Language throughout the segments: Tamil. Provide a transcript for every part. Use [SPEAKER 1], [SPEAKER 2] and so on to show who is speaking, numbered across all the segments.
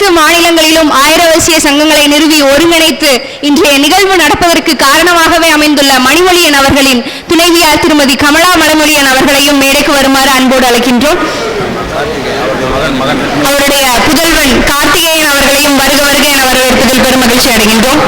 [SPEAKER 1] அனைத்து மாநிலங்களிலும் ஆயிரவசிய சங்கங்களை நிறுவி ஒருங்கிணைத்து இன்றைய நிகழ்வு நடப்பதற்கு காரணமாகவே அமைந்துள்ள மணிமொழியன் அவர்களின் துணைவியார் திருமதி கமலா மணிமொழியன் அவர்களையும் மேடைக்கு வருமாறு அன்போடு அழைக்கின்றோம். அவருடைய புதல்வன் கார்த்திகேயன் அவர்களையும் வருக வருக என வரவேற்பதில் பெரும் மகிழ்ச்சி அடைகின்றோம்.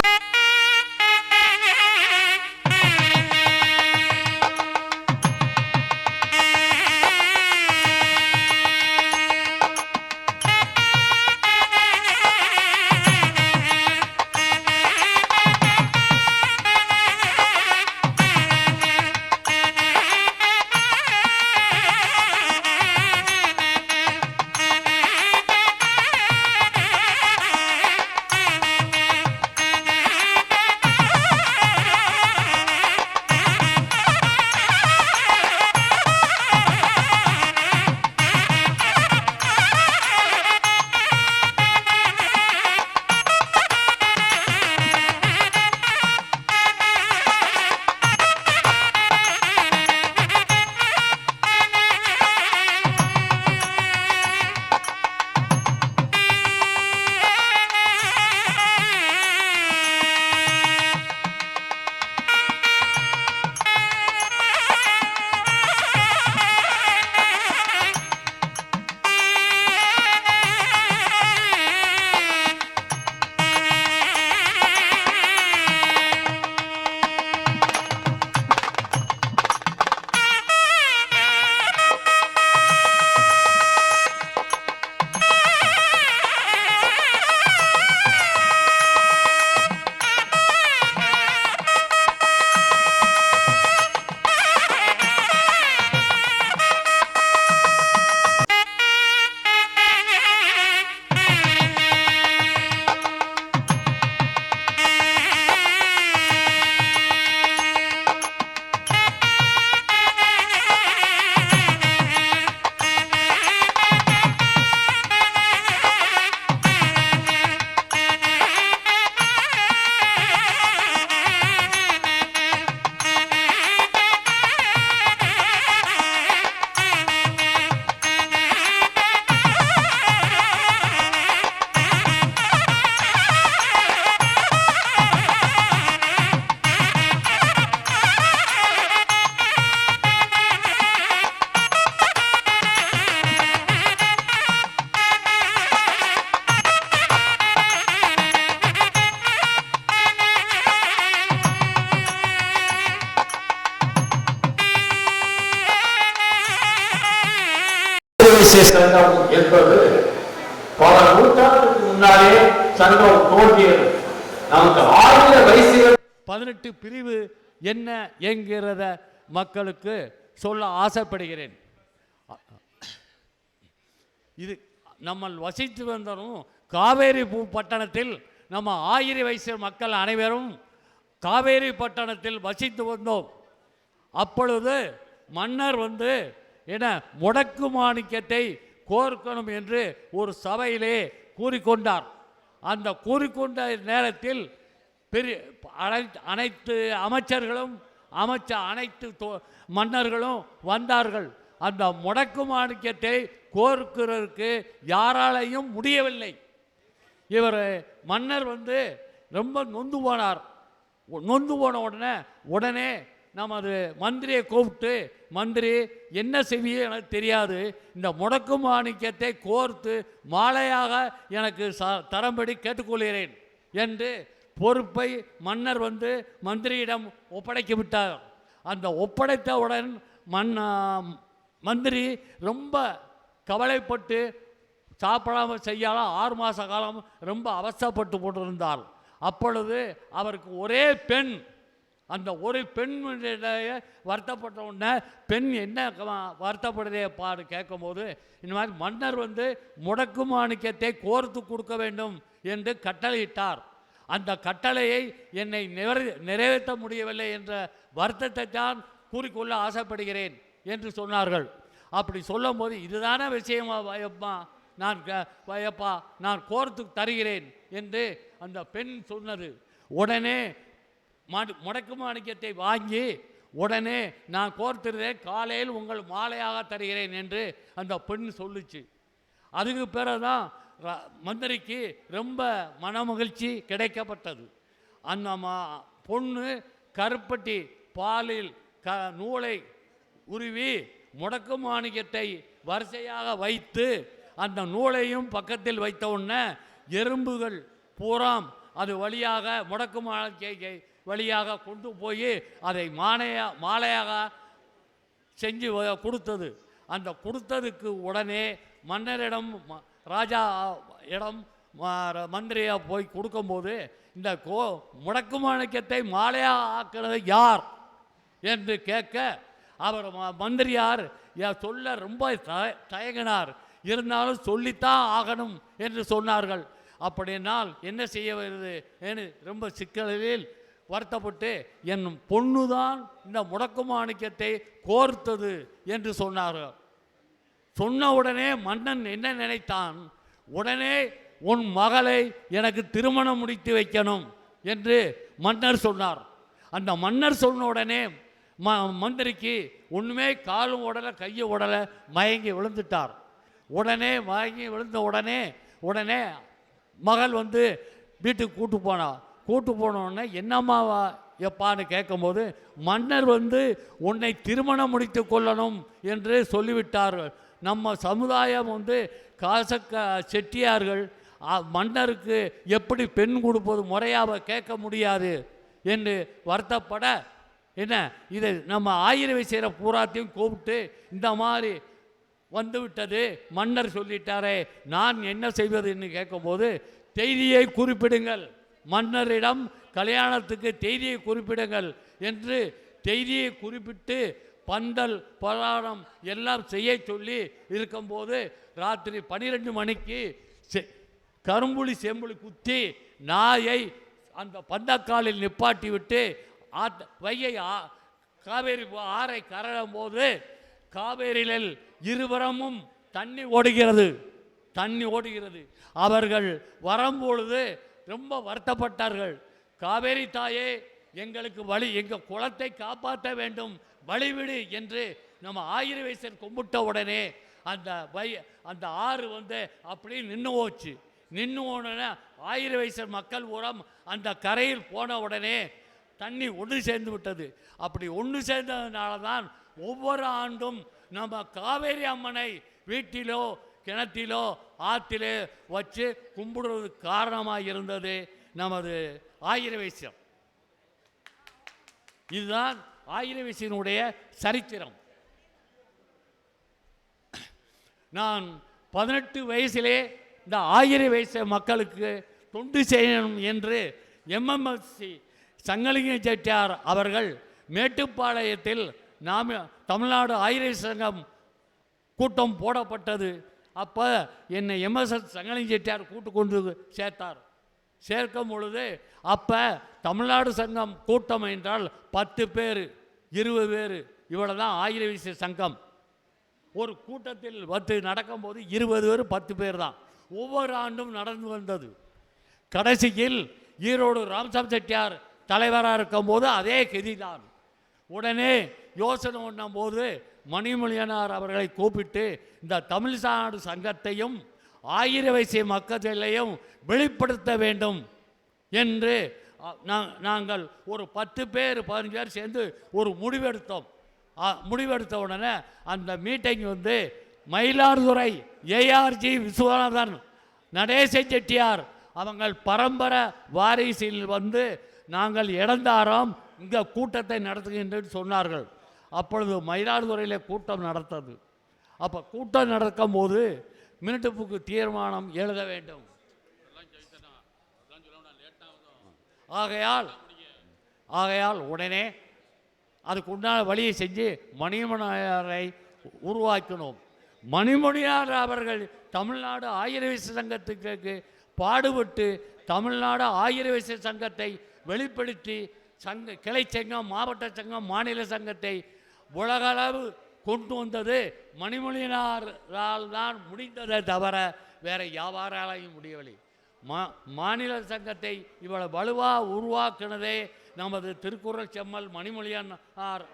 [SPEAKER 2] மக்களுக்கு சொல்ல ஆசைப்படுகிறேன். இது நம்ம வசித்து வந்தோம் காவேரி பூ பட்டணத்தில் நம்ம ஆயிர வயசு மக்கள் அனைவரும் காவேரி பட்டணத்தில் வசித்து வந்தோம். அப்பொழுது மன்னர் வந்து என்ன முடக்கு மாணிக்கத்தை கோர்க்கணும் என்று ஒரு சபையிலே கூறிக்கொண்டார். அந்த கூறிக்கொண்ட நேரத்தில் பெரிய அனைத்து அமைச்சர்களும் அமைச்ச அனைத்து மன்னர்களும் வந்தார்கள். அந்த முடக்கு மாணிக்கத்தை கோர்க்கிறதுக்கு யாராலையும் முடியவில்லை. இவர் மன்னர் வந்து ரொம்ப நொந்து போனார். நொந்து போன உடனே உடனே நமது மந்திரியை கூப்பிட்டு மந்திரி என்ன செய்வியோ எனக்கு தெரியாது. இந்த முடக்கு மாணிக்கத்தை கோர்த்து மாலையாக எனக்கு ச தரம்படி கேட்டுக்கொள்கிறேன் என்று பொறுப்பை மன்னர் வந்து மந்திரியிடம் ஒப்படைக்க விட்டார் அந்த ஒப்படைத்தவுடன் மன் மந்திரி ரொம்ப கவலைப்பட்டு சாப்பிடாம செய்யாமல் ஆறு மாத காலம் ரொம்ப அவஸ்தைப்பட்டு போட்டிருந்தார் அப்பொழுது அவருக்கு ஒரே பெண் அந்த ஒரு பெண் வருத்தப்பட்ட உடனே பெண் என்ன வருத்தப்படுதே பாடு கேட்கும்போது இந்த மாதிரி மன்னர் வந்து முடக்கு மாணிக்கத்தை கோர்த்து கொடுக்க வேண்டும் என்று கட்டளையிட்டார். அந்த கட்டளையை என்னை நிறைவேற்ற முடியவில்லை என்ற வருத்தத்தை தான் கூறிக்கொள்ள ஆசைப்படுகிறேன் என்று சொன்னார்கள். அப்படி சொல்லும்போது இதுதானே விஷயமா வயப்பா? நான் க- வயப்பா நான் கோர்த்து தருகிறேன் என்று அந்த பெண் சொன்னது. உடனே முடக்கு மாணிக்கத்தை வாங்கி உடனே நான் கோர்த்திருந்தேன் காலையில் உங்கள் மாலையாக தருகிறேன் என்று அந்த பெண் சொல்லுச்சு. அதுக்கு பிறகு தான் மந்திரிக்கு ரொம்ப மனமகிழ்ச்சி கிடைக்கப்பட்டது. அந்த மா பொண்ணு கருப்பட்டி பாலில் க நூலை உருவி முடக்கு மாணிக்கத்தை வரிசையாக வைத்து அந்த நூலையும் பக்கத்தில் வைத்த உடனே எறும்புகள் பூராம் அது வழியாக முடக்கு மாணிக்கை வழியாக கொண்டு போய் அதை மாலையா மாலையாக செஞ்சு கொடுத்தது. அந்த கொடுத்ததுக்கு உடனே மன்னரிடம் ம- ராஜா இடம் ம- மந்திரியா போய் கொடுக்கும்போது இந்த கோ முடக்கு மாணிக்கத்தை மாலையாக ஆக்கிறது யார்? என்று கேட்க அவர் ம- மந்திரியார் சொல்ல ரொம்ப த- தயங்கினார். இருந்தாலும் சொல்லித்தான் ஆகணும் என்று சொன்னார்கள். அப்படினால் என்ன செய்ய வருது? என்று ரொம்ப சிக்கலில் வருத்தப்பட்டு என் பொண்ணுதான் இந்த முடக்கு மாணிக்கத்தை கோர்த்தது என்று சொன்னார்கள். சொன்ன உடனே மன்னன் என்ன நினைத்தான்? உடனே உன் மகளை எனக்கு திருமணம் முடித்து வைக்கணும் என்று மன்னர் சொன்னார். அந்த மன்னர் சொன்ன உடனே ம மந்திரிக்கு ஒன்றுமே காலும் உடலை கையை உடலை மயங்கி விழுந்துட்டார். உடனே மயங்கி விழுந்த உடனே உடனே மகள் வந்து வீட்டுக்கு கூட்டு போனா. கூட்டு போனோடனே என்னம்மாவா எப்பான்னு கேட்கும்போது மன்னர் வந்து உன்னை திருமணம் முடித்து கொள்ளணும் என்று சொல்லிவிட்டார்கள். நம்ம சமுதாயம் வந்து காசக்க செட்டியார்கள் மன்னருக்கு எப்படி பெண் கொடுப்பது முறையாக கேட்க முடியாது என்று வருத்தப்பட என்ன இதை நம்ம ஆயிரவை செய்கிற பூராத்தையும் கூப்பிட்டு இந்த மாதிரி வந்துவிட்டது மன்னர் சொல்லிட்டாரே நான் என்ன செய்வது என்று கேட்கும்போது செய்தியை குறிப்பிடுங்கள் மன்னரிடம் கல்யாணத்துக்கு செய்தியை குறிப்பிடுங்கள் என்று செய்தியை குறிப்பிட்டு பந்தல் பலாரம் எல்லாம் செய்ய சொல்லி இருக்கும்போது ராத்திரி பன்னிரெண்டு மணிக்கு செ- கரும்புலி செம்புலி குத்தி நாயை அந்த பந்தக்காலில் நிப்பாட்டி விட்டு ஆத்த வையை ஆ- காவேரி ஆறை கரடும் போது காவேரியில் இருவரமும் தண்ணி ஓடுகிறது. தண்ணி ஓடுகிறது. அவர்கள் வரும்பொழுது ரொம்ப வருத்தப்பட்டார்கள். காவேரி தாயே எங்களுக்கு வழி எங்கள் குளத்தை காப்பாற்ற வேண்டும். வழிவிடு என்று நம்ம ஆயுர்வேசன் கும்பிட்ட உடனே அந்த வை அந்த ஆறு வந்து அப்படியே நின்று போச்சு. நின்று உடனே ஆயுர்வேசன் மக்கள் உரம் அந்த கரையில் போன உடனே தண்ணி ஒன்று சேர்ந்து விட்டது. அப்படி ஒன்று சேர்ந்ததுனால தான் ஒவ்வொரு ஆண்டும் நம்ம காவேரி அம்மனை வீட்டிலோ கிணத்திலோ ஆற்றிலே வச்சு கும்பிடுறதுக்கு காரணமாக இருந்தது நமது ஆயிரவேசியம் இதுதான் ஆயிரவிசியினுடைய சரித்திரம். நான் பதினெட்டு வயசிலே இந்த ஆயிர வயசு மக்களுக்கு தொண்டு செய்யணும் என்று எம்எம்எஸ்சி சங்கலிங்க செட்டியார் அவர்கள் மேட்டுப்பாளையத்தில் நாம் தமிழ்நாடு ஆயிர சங்கம் கூட்டம் போடப்பட்டது. அப்போ என்னை எம்எஸ்எஸ் சங்கலிங்க செட்டியார் கூட்டு கொண்டு சேர்த்தார். சேர்க்கும் பொழுது அப்போ தமிழ்நாடு சங்கம் கூட்டம் என்றால் பத்து பேர். இருபது பேர். இவ்வளோ தான் ஆயிர சங்கம். ஒரு கூட்டத்தில் வந்து நடக்கும்போது இருபது பேர் பத்து பேர் தான் ஒவ்வொரு ஆண்டும் நடந்து வந்தது. கடைசியில் ஈரோடு ராம்சாம் செட்டியார் தலைவராக இருக்கும்போது அதே கதிதான். உடனே யோசனை பண்ணும்போது மணிமொழியனார் அவர்களை கூப்பிட்டு இந்த தமிழ்நாடு சங்கத்தையும் ஆயிர வயசு மக்களையும் வெளிப்படுத்த வேண்டும் என்று நாங்கள் ஒரு பத்து பேர் பதினஞ்சு பேர் சேர்ந்து ஒரு முடிவெடுத்தோம். முடிவெடுத்த உடனே அந்த மீட்டிங் வந்து மயிலாடுதுறை ஏஆர்ஜி விஸ்வநாதன் நடேச செட்டியார் அவங்கள் பரம்பரை வாரிசில் வந்து நாங்கள் இழந்தாரோம் இங்கே கூட்டத்தை நடத்துகின்றேன்னு சொன்னார்கள். அப்பொழுது மயிலாடுதுறையில் கூட்டம் நடத்தது. அப்போ கூட்டம் நடக்கும் போது மினிட்டுப்புக்கு தீர்மானம் எழுத வேண்டும். ஆகையால் ஆகையால் உடனே அதுக்கு உண்டான வழியை செஞ்சு மணிமணியாரை உருவாக்கினோம். மணிமணியார் அவர்கள் தமிழ்நாடு ஆயிர சங்கத்துக்கு பாடுபட்டு தமிழ்நாடு ஆயிர சங்கத்தை வெளிப்படுத்தி சங்க கிளை சங்கம் மாவட்ட சங்கம் மாநில சங்கத்தை உலகளவு கொண்டு வந்தது மணிமொழியினாரால் தான் முடிந்ததை தவிர வேறு யாவாராலையும் முடியவில்லை. மா மாநில சங்கத்தை இவ்வளவு வலுவாக உருவாக்கினதே நமது திருக்குறள் செம்மல் மணிமொழியன்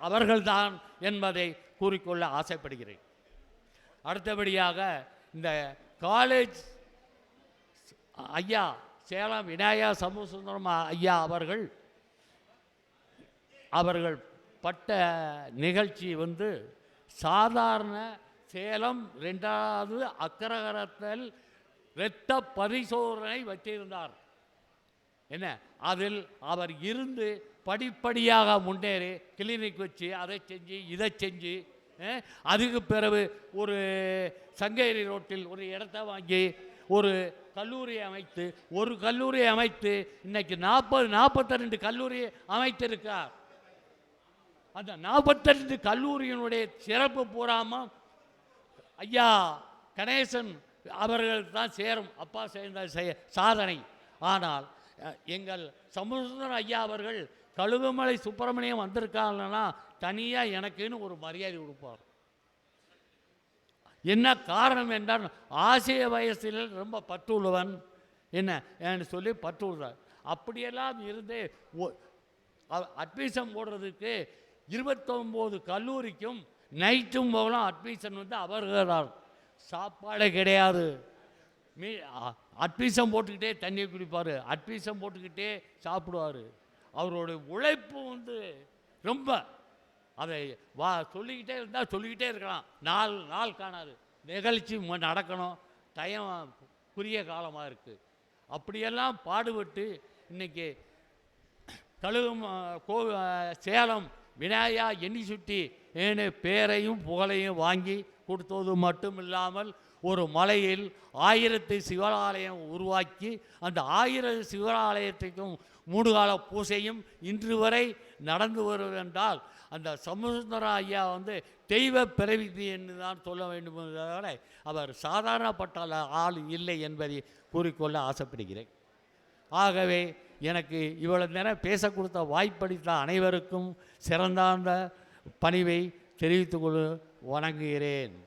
[SPEAKER 2] அவர்கள்தான் என்பதை கூறிக்கொள்ள ஆசைப்படுகிறேன். அடுத்தபடியாக இந்த காலேஜ் ஐயா சேலம் விநாயகா சமூகசுந்தரம் ஐயா அவர்கள் அவர்கள் பட்ட நிகழ்ச்சி வந்து சாதாரண சேலம் ரெண்டாவது அக்கரகரத்தில் இரத்த பரிசோதனை வச்சிருந்தார். என்ன? அதில் அவர் இருந்து படிப்படியாக முன்னேறி கிளினிக் வச்சு அதை செஞ்சு இதை செஞ்சு அதுக்கு பிறகு ஒரு சங்ககிரி ரோட்டில் ஒரு இடத்த வாங்கி ஒரு கல்லூரி அமைத்து ஒரு கல்லூரி அமைத்து இன்னைக்கு நாற்பது நாற்பத்தி ரெண்டு கல்லூரி அமைத்திருக்கார் அந்த நாற்பத்தெட்டு கல்லூரியினுடைய சிறப்பு பூராமல் ஐயா கணேசன் அவர்கள் தான் சேரும். அப்பா சேர்ந்த சாதனை. ஆனால் எங்கள் சமுத்திர ஐயா அவர்கள் கழுகுமலை சுப்பிரமணியம் வந்திருக்காங்கன்னா தனியாக எனக்குன்னு ஒரு மரியாதை கொடுப்பார். என்ன காரணம் என்றால் ஆசிய வயசில் ரொம்ப பற்றுள்ளவன். என்ன என்று சொல்லி பற்றுள்ளார். அப்படியெல்லாம் இருந்து அட்மிஷன் போடுறதுக்கு இருபத்தொம்போது கல்லூரிக்கும் நைட்டும் போகலாம் அட்மிஷன் வந்து அவர்களால் சாப்பாடே கிடையாது. மீ அட்பீசம் போட்டுக்கிட்டே தண்ணியை குடிப்பார். அட்பீசம் போட்டுக்கிட்டே சாப்பிடுவார். அவருடைய உழைப்பு வந்து ரொம்ப அதை வா சொல்லிக்கிட்டே இருந்தால் சொல்லிக்கிட்டே இருக்கலாம். நாள் நாள் காணாது. நிகழ்ச்சி நடக்கணும். டைம் குறுகிய காலமாக இருக்குது அப்படியெல்லாம் பாடுபட்டு இன்றைக்கி கழுகும் கோ சேலம் விநாயகா எண்ணி சுட்டி ஏன்னு பேரையும் புகழையும் வாங்கி கொடுத்தது மட்டும் இல்லாமல் ஒரு மலையில் ஆயிரத்து சிவாலயம் உருவாக்கி அந்த ஆயிரம் சிவாலயத்துக்கும் மூடுகால பூசையும் இன்று வரை நடந்து வருவதென்றால் அந்த சமுசுந்தர ஐயா வந்து தெய்வ பிறவி என்று தான் சொல்ல வேண்டும் என்பதால் அவர் சாதாரணப்பட்ட ஆள் இல்லை என்பதை கூறிக்கொள்ள ஆசைப்படுகிறேன். ஆகவே எனக்கு இவ்வளவு நேரம் பேச கொடுத்த வாய்ப்பளித்த அனைவருக்கும் சிறந்தார்ந்த பணிவை தெரிவித்துக் கொள்ள வணங்குகிறேன்.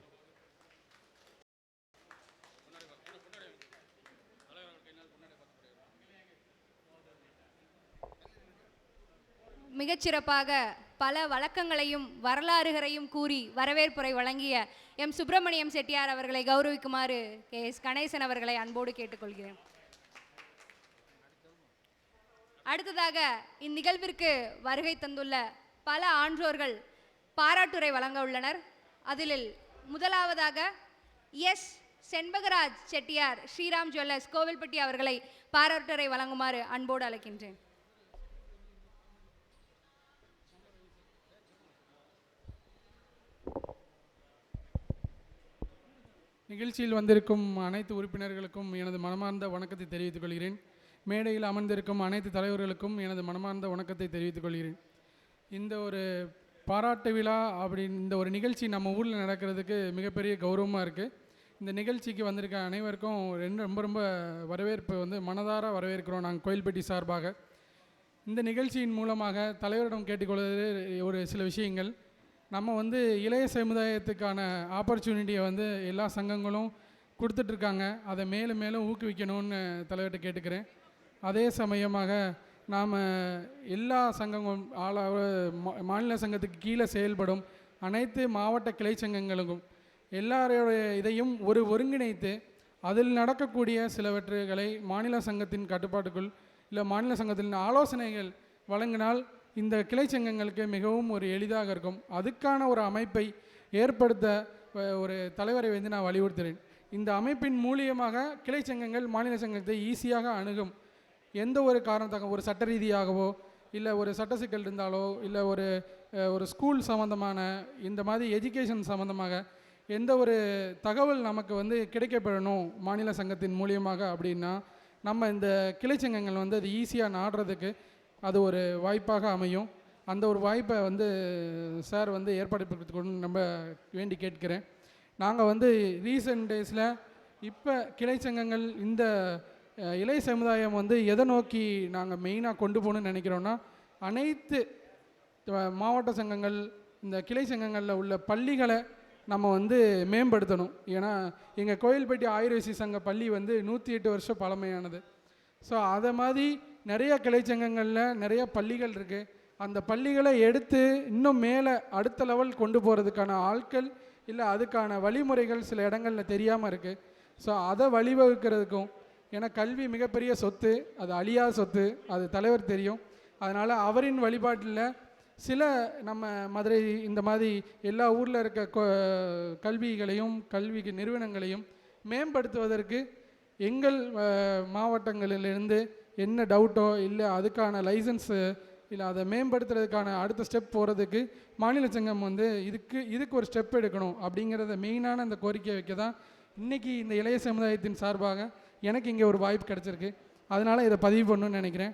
[SPEAKER 1] மிகச்சிறப்பாக பல வழக்கங்களையும் வரலாறுகளையும் கூறி வரவேற்புரை வழங்கிய எம். சுப்பிரமணியம் செட்டியார் அவர்களை கௌரவிக்குமாறு கே. எஸ். கணேசன் அவர்களை அன்போடு கேட்டுக்கொள்கிறேன். அடுத்ததாக இந்நிகழ்விற்கு வருகை தந்துள்ள பல ஆன்றோர்கள் பாராட்டுரை வழங்க உள்ளனர். அதில் முதலாவதாக எஸ். செண்பகராஜ் செட்டியார் ஸ்ரீராம் ஜுவல்லர்ஸ் கோவில்பட்டி அவர்களை பாராட்டுரை வழங்குமாறு அன்போடு அழைக்கின்றேன்.
[SPEAKER 3] நிகழ்ச்சியில் வந்திருக்கும் அனைத்து உறுப்பினர்களுக்கும் எனது மனமார்ந்த வணக்கத்தை தெரிவித்துக் கொள்கிறேன். மேடையில் அமர்ந்திருக்கும் அனைத்து தலைவர்களுக்கும் எனது மனமார்ந்த வணக்கத்தை தெரிவித்துக் கொள்கிறேன். இந்த ஒரு பாராட்டு விழா அப்படின்னு இந்த ஒரு நிகழ்ச்சி நம்ம ஊரில் நடக்கிறதுக்கு மிகப்பெரிய கௌரவமாக இருக்குது இந்த நிகழ்ச்சிக்கு வந்திருக்க அனைவருக்கும் ரெண்டு ரொம்ப ரொம்ப வரவேற்பு வந்து மனதார வரவேற்கிறோம் நாங்கள் கோயில்பட்டி சார்பாக. இந்த நிகழ்ச்சியின் மூலமாக தலைவரிடம் கேட்டுக்கொள்வது ஒரு சில விஷயங்கள். நம்ம வந்து இளைய சமுதாயத்துக்கான ஆப்பர்ச்சுனிட்டியை வந்து எல்லா சங்கங்களும் கொடுத்துட்ருக்காங்க அதை மேலும் மேலும் ஊக்குவிக்கணும்னு தலைவர்கிட்ட கேட்டுக்கிறேன். அதே சமயமாக நாம் எல்லா சங்கங்களும் ஆள மா- மாநில சங்கத்துக்கு கீழே செயல்படும் அனைத்து மாவட்ட கிளை சங்கங்களுக்கும் எல்லாருடைய இதையும் ஒரு ஒருங்கிணைத்து அதில் நடக்கக்கூடிய சிலவற்றுகளை மாநில சங்கத்தின் கட்டுப்பாட்டுக்குள் இல்லை மாநில சங்கத்தின் ஆலோசனைகள் வழங்கினால் இந்த கிளை சங்கங்களுக்கு மிகவும் ஒரு எளிதாக இருக்கும். அதுக்கான ஒரு அமைப்பை ஏற்படுத்த ஒரு தலைவரை வந்து நான் வலியுறுத்துகிறேன். இந்த அமைப்பின் மூலியமாக கிளை சங்கங்கள் மாநில சங்கத்தை ஈஸியாக அணுகும். எந்த ஒரு காரணத்தாக ஒரு சட்ட ரீதியாகவோ இல்லை ஒரு சட்ட சிக்கல் இருந்தாலோ இல்லை ஒரு ஒரு ஸ்கூல் சம்மந்தமான இந்த மாதிரி எஜுகேஷன் சம்மந்தமாக எந்த ஒரு தகவல் நமக்கு வந்து கிடைக்கப்பெறணும் மாநில சங்கத்தின் மூலியமாக அப்படின்னா நம்ம இந்த கிளை சங்கங்கள் வந்து அது ஈஸியாக நாடுறதுக்கு அது ஒரு வாய்ப்பாக அமையும். அந்த ஒரு வாய்ப்பை வந்து சார் வந்து ஏற்பாடு நம்ம வேண்டி கேட்கிறேன். நாங்கள் வந்து ரீசெண்ட் டேஸில் இப்போ கிளை சங்கங்கள் இந்த இளைய சமுதாயம் வந்து எதை நோக்கி நாங்கள் மெயினாக கொண்டு போகணும்னு நினைக்கிறோன்னா அனைத்து மாவட்ட சங்கங்கள் இந்த கிளை சங்கங்களில் உள்ள பள்ளிகளை நம்ம வந்து மேம்படுத்தணும். ஏன்னா எங்கள் கோயில்பட்டி ஆயுர்வேசி சங்க பள்ளி வந்து நூற்றி எட்டு வருஷம் பழமையானது. ஸோ அதை மாதிரி நிறைய கிளை சங்கங்களில் நிறைய பள்ளிகள் இருக்குது அந்த பள்ளிகளை எடுத்து இன்னும் மேலே அடுத்த லெவல் கொண்டு போகிறதுக்கான ஆட்கள் இல்லை அதுக்கான வழிமுறைகள் சில இடங்களில் தெரியாமல் இருக்குது ஸோ அதை வழிவகுக்கிறதுக்கும் ஏன்னா கல்வி மிகப்பெரிய சொத்து அது அழியாத சொத்து அது தலைவர் தெரியும். அதனால் அவரின் வழிபாட்டில் சில நம்ம மதுரை இந்த மாதிரி எல்லா ஊரில் இருக்க கல்விகளையும் கல்வி நிறுவனங்களையும் மேம்படுத்துவதற்கு எங்கள் மாவட்டங்களிலிருந்து என்ன டவுட்டோ இல்லை அதுக்கான லைசன்ஸு இல்லை அதை மேம்படுத்துறதுக்கான அடுத்த ஸ்டெப் போகிறதுக்கு மாநில சங்கம் வந்து இதுக்கு இதுக்கு ஒரு ஸ்டெப் எடுக்கணும் அப்படிங்கிறத மெயினான அந்த கோரிக்கையை வைக்க தான் இன்றைக்கி இந்த இளைய சமுதாயத்தின் சார்பாக எனக்கு இங்கே ஒரு வாய்ப்பு கிடச்சிருக்கு. அதனால் இதை பதிவு பண்ணணும்னு நினைக்கிறேன்.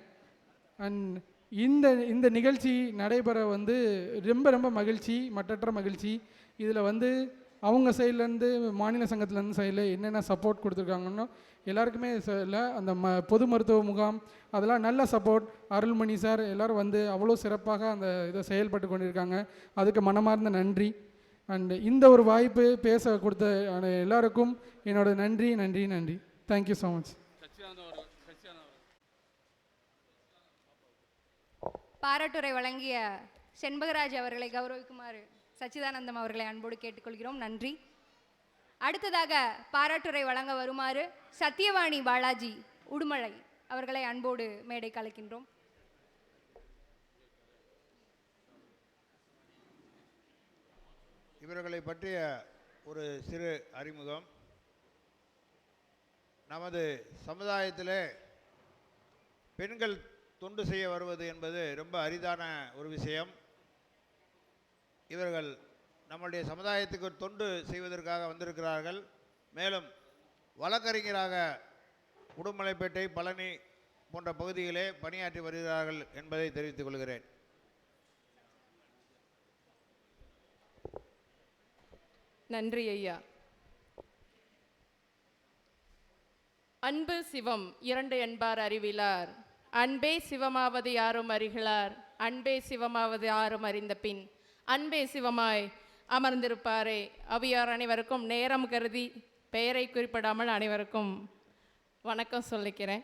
[SPEAKER 3] அண்ட் இந்த இந்த நிகழ்ச்சி நடைபெற வந்து ரொம்ப ரொம்ப மகிழ்ச்சி மற்றற்ற மகிழ்ச்சி. இதில் வந்து அவங்க சைட்லேருந்து மாநில சங்கத்துலேருந்து சைடில் என்னென்ன சப்போர்ட் கொடுத்துருக்காங்கன்னு எல்லாருக்குமே இல்லை அந்த ம பொது மருத்துவ முகாம் அதெல்லாம் நல்ல சப்போர்ட் அருள்மணி சார் எல்லோரும் வந்து அவ்வளோ சிறப்பாக அந்த இதை செயல்பட்டு கொண்டிருக்காங்க. அதுக்கு மனமார்ந்த நன்றி. அண்டு இந்த ஒரு வாய்ப்பு பேச கொடுத்த எல்லாருக்கும் என்னோட நன்றி நன்றி நன்றி. தேங்க்யூ ஸோ மச்
[SPEAKER 1] பாராட்டுரை வழங்கிய செண்பகராஜ் அவர்களை கௌரவிக்குமாறு சச்சிதானந்தம் அவர்களை அன்போடு கேட்டுக்கொள்கிறோம். நன்றி. அடுத்ததாக பாராட்டுரை வழங்க வருமாறு சத்யவாணி பாலாஜி உடுமலை அவர்களை அன்போடு மேடை கலைக்கின்றோம்
[SPEAKER 4] இவர்களை பற்றிய ஒரு சிறு அறிமுகம். நமது சமுதாயத்திலே பெண்கள் தொண்டு செய்ய வருவது என்பது ரொம்ப அரிதான ஒரு விஷயம். இவர்கள் நம்முடைய சமுதாயத்துக்கு தொண்டு செய்வதற்காக வந்திருக்கிறார்கள். மேலும் வழக்கறிஞராக உடுமலைப்பேட்டை பழனி போன்ற பகுதிகளே பணியாற்றி வருகிறார்கள் என்பதை தெரிவித்துக் கொள்கிறேன்.
[SPEAKER 5] நன்றி ஐயா. அன்பு சிவம் இரண்டு என்பார் அறிவிலார். அன்பே சிவமாவது யாரும் அறிகிறார் அன்பே சிவமாவது யாரும் அறிந்த பின் அன்பே சிவமாய் அமர்ந்திருப்பாரே. அவியார் அனைவருக்கும் நேரம் கருதி பெயரை குறிப்பிடாமல் அனைவருக்கும் வணக்கம் சொல்லிக்கிறேன்.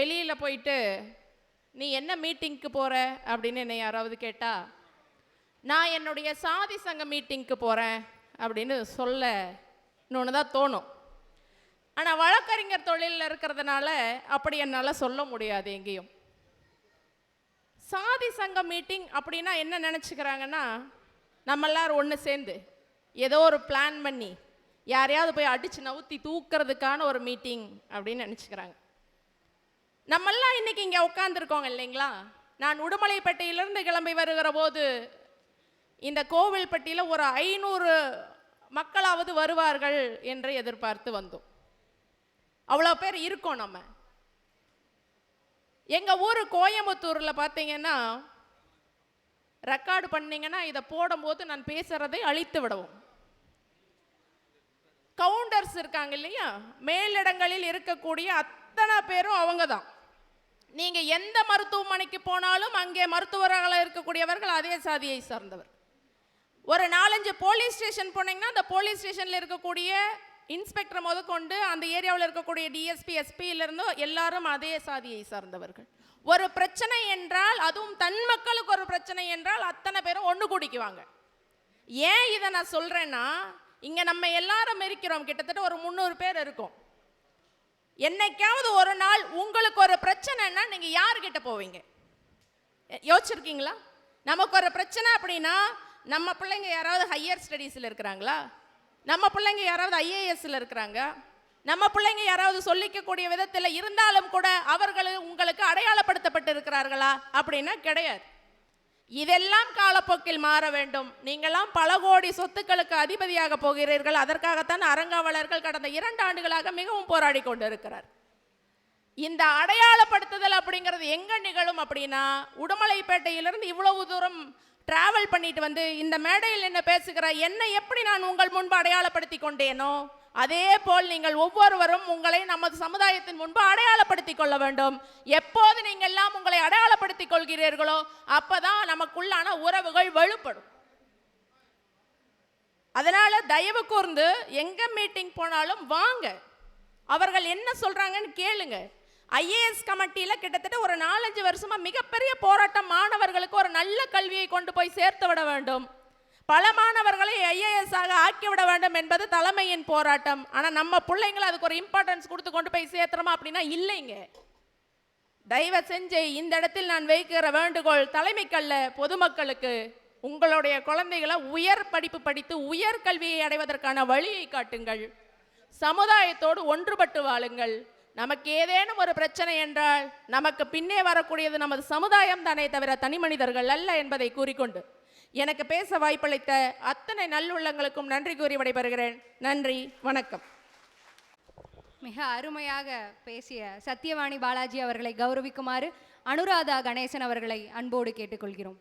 [SPEAKER 5] வெளியில் போயிட்டு நீ என்ன மீட்டிங்க்கு போகிற அப்படின்னு என்னை யாராவது கேட்டா நான் என்னுடைய சாதி சங்க மீட்டிங்க்கு போகிறேன் அப்படின்னு சொல்ல இன்னொன்று தான் தோணும். ஆனால் வழக்கறிஞர் தொழிலில் இருக்கிறதுனால அப்படி என்னால் சொல்ல முடியாது எங்கேயும். சாதி சங்க மீட்டிங் அப்படின்னா என்ன நினச்சிக்கிறாங்கன்னா நம்ம எல்லாரும் ஒன்று சேர்ந்து ஏதோ ஒரு பிளான் பண்ணி யாரையாவது போய் அடித்து நவுத்தி தூக்கிறதுக்கான ஒரு மீட்டிங் அப்படின்னு நினச்சிக்கிறாங்க. நம்மெல்லாம் இன்னைக்கு இங்கே உட்காந்துருக்கோங்க இல்லைங்களா? நான் உடுமலைப்பேட்டையிலிருந்து கிளம்பி வருகிற போது இந்த கோவில்பட்டியில் ஒரு ஐநூறு மக்களாவது வருவார்கள் என்று எதிர்பார்த்து வந்தோம். அவ்வளோ பேர் இருக்கோம் நம்ம. எங்கள் ஊர் கோயம்புத்தூரில் பார்த்தீங்கன்னா ரெக்கார்டு பண்ணீங்கன்னா இதை போடும்போது நான் பேசுகிறதை அழித்து விடவும். கவுண்டர்ஸ் இருக்காங்க இல்லையா? மேலிடங்களில் இருக்கக்கூடிய அத்தனை பேரும் அவங்க தான். நீங்கள் எந்த மருத்துவமனைக்கு போனாலும் அங்கே மருத்துவர்களாக இருக்கக்கூடியவர்கள் அதே சாதியை சார்ந்தவர். ஒரு நாலஞ்சு போலீஸ் ஸ்டேஷன் போனீங்கன்னா அந்த போலீஸ் ஸ்டேஷனில் இருக்கக்கூடிய இன்ஸ்பெக்டர் முதற்கொண்டு அந்த ஏரியாவில் இருக்கக்கூடிய டிஎஸ்பி எஸ்பியிலிருந்து எல்லாரும் அதே சாதியை சார்ந்தவர்கள். ஒரு பிரச்சனை என்றால் அதுவும் தன் மக்களுக்கு ஒரு பிரச்சனை என்றால் அத்தனை பேரும் ஒன்று கூடிக்குவாங்க. ஏன் இதை நான் சொல்கிறேன்னா இங்கே நம்ம எல்லாரும் இருக்கிறோம். கிட்டத்தட்ட ஒரு முந்நூறு பேர் இருக்கும். என்னைக்காவது ஒரு நாள் உங்களுக்கு ஒரு பிரச்சனைன்னா நீங்கள் யார்கிட்ட போவீங்க? யோசிச்சிருக்கீங்களா? நமக்கு ஒரு பிரச்சனை அப்படின்னா நம்ம பிள்ளைங்க யாராவது ஹையர் ஸ்டடீஸில் இருக்கிறாங்களா? நம்ம பிள்ளைங்க யாராவது ஐஏஎஸ்ல இருக்கிறாங்க? நம்ம பிள்ளைங்க யாராவது சொல்லிக்கக்கூடிய விதத்தில் இருந்தாலும் கூட அவர்கள் உங்களுக்கு அடையாளப்படுத்தப்பட்டு இருக்கிறார்களா அப்படின்னா கிடையாது. இதெல்லாம் காலப்போக்கில் மாற வேண்டும். நீங்களாம் பல கோடி சொத்துக்களுக்கு அதிபதியாக போகிறீர்கள். அதற்காகத்தான் அறங்காவலர்கள் கடந்த இரண்டு ஆண்டுகளாக மிகவும் போராடி கொண்டிருக்கிறார். இந்த அடையாளப்படுத்துதல் அப்படிங்கிறது எங்கே நிகழும் அப்படின்னா உடுமலைப்பேட்டையிலிருந்து இவ்வளவு தூரம் டிராவல் பண்ணிட்டு வந்து இந்த மேடையில் என்ன பேசுகிற என்னை எப்படி நான் உங்கள் முன்பு அடையாளப்படுத்தி கொண்டேனோ அதே போல் நீங்கள் ஒவ்வொருவரும் உங்களை நமது சமுதாயத்தின் முன்பு அடையாளப்படுத்தி கொள்ள வேண்டும். எப்போது நீங்கள் எல்லாம் உங்களை அடையாளப்படுத்தி கொள்கிறீர்களோ அப்பதான் நமக்குள்ளான உறவுகள் வலுப்படும். அதனால தயவு கூர்ந்து எங்க மீட்டிங் போனாலும் வாங்க. அவர்கள் என்ன சொல்றாங்கன்னு கேளுங்க. ஐஏஎஸ் கமிட்டியில் கிட்டத்தட்ட ஒரு நாலஞ்சு வருஷமாக மிகப்பெரிய போராட்டம் மாணவர்களுக்கு ஒரு நல்ல கல்வியை கொண்டு போய் சேர்த்து விட வேண்டும். பல மாணவர்களை ஐஏஎஸ் ஆக ஆக்கிவிட வேண்டும் என்பது தலைமையின் போராட்டம். ஆனால் நம்ம பிள்ளைங்களை அதுக்கு ஒரு இம்பார்ட்டன்ஸ் கொடுத்து கொண்டு போய் சேர்த்துறோமா அப்படின்னா இல்லைங்க. தயவு செஞ்சு இந்த இடத்தில் நான் வைக்கிற வேண்டுகோள் தலைமைக்கல்ல பொதுமக்களுக்கு உங்களுடைய குழந்தைகளை உயர் படிப்பு படித்து உயர் கல்வியை அடைவதற்கான வழியை காட்டுங்கள். சமுதாயத்தோடு ஒன்றுபட்டு வாழுங்கள். நமக்கு ஏதேனும் ஒரு பிரச்சனை என்றால் நமக்கு பின்னே வரக்கூடியது நமது சமுதாயம் தானே தவிர தனி மனிதர்கள் அல்ல என்பதை கூறிக்கொண்டு எனக்கு பேச வாய்ப்பளித்த அத்தனை நல்லுள்ளங்களுக்கும் நன்றி கூறி விடைபெறுகிறேன். நன்றி வணக்கம்.
[SPEAKER 1] மிக அருமையாக பேசிய சத்யவாணி பாலாஜி அவர்களை கௌரவிக்குமாறு அனுராதா கணேசன் அவர்களை அன்போடு கேட்டுக்கொள்கிறோம்.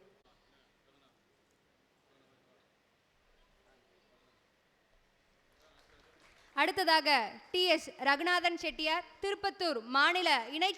[SPEAKER 1] அடுத்ததாக டி எஸ் ரகுநாதன் செட்டியார் திருப்பத்தூர் மாநில இணை